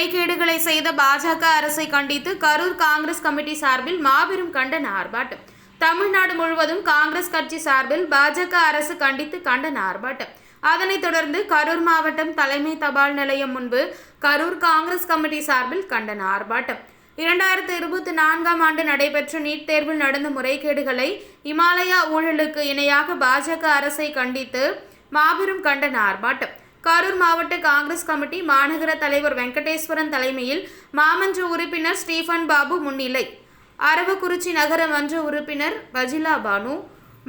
முறைகேடுகளை செய்த பாஜக அரசை கண்டித்து கரூர் காங்கிரஸ் கமிட்டி சார்பில் மாபெரும் கண்டன ஆர்ப்பாட்டம். தமிழ்நாடு முழுவதும் காங்கிரஸ் கட்சி சார்பில் பாஜக அரசு கண்டித்து கண்டன ஆர்ப்பாட்டம். அதனைத் தொடர்ந்து கரூர் மாவட்டம் தலைமை தபால் நிலையம் முன்பு கரூர் காங்கிரஸ் கமிட்டி சார்பில் கண்டன ஆர்ப்பாட்டம். இரண்டாயிரத்து இருபத்தி நான்காம் ஆண்டு நடைபெற்ற நீட் தேர்வில் நடந்த முறைகேடுகளை இமாலயா ஊழலுக்கு இணையாக பாஜக அரசை கண்டித்து மாபெரும் கண்டன ஆர்ப்பாட்டம். கரூர் மாவட்ட காங்கிரஸ் கமிட்டி மாநகர தலைவர் வெங்கடேஸ்வரன் தலைமையில் மாமன்ற உறுப்பினர் ஸ்டீஃபன் பாபு முன்னிலை. அரவக்குறிச்சி நகர மன்ற உறுப்பினர் வஜிலா பானு.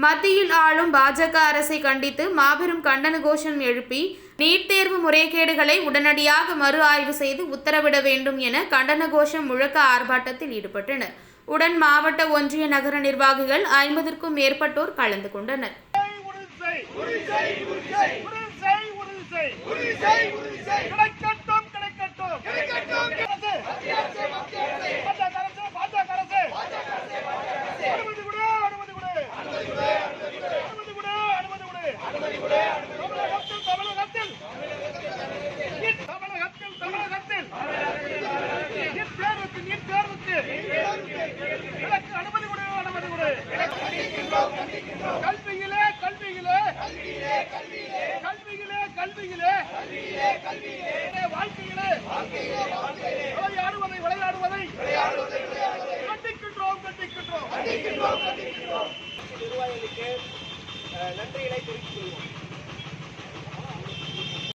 மத்தியில் ஆளும் பாஜக அரசை கண்டித்து மாபெரும் கண்டன கோஷம் எழுப்பி நீட் தேர்வு முறைகேடுகளை உடனடியாக மறு ஆய்வு செய்து உத்தரவிட வேண்டும் என கண்டன கோஷம் முழக்க ஆர்ப்பாட்டத்தில் ஈடுபட்டனர். உடன் மாவட்ட ஒன்றிய நகர நிர்வாகிகள் ஐம்பதற்கும் மேற்பட்டோர் கலந்து கொண்டனர். கிடைக்கட்டும் கிடைக்கட்டும். கிடைக்கட்டும் அரசு அனுமதி கொடு அனுமதி கொடு அனுமதி கொடு அனுமதி கொடு தமிழகத்தில் தமிழகத்தில் தமிழகத்தில் தமிழகத்தில் நீட் தேர்வுக்கு நீட் தேர்வுக்கு அனுமதி கொடு அனுமதி கொடு கல்வியிலே கல்வியிலே. கல்வியிலே கல்வியிலே. வாழ்க்கையிலே விளையாடுவதை விளையாடுவதை கண்டிக்கின்றோம் கண்டிக்கின்றோம். நிர்வாகிகளுக்கு நன்றிகளை தெரிவித்துக் கொள்வோம்.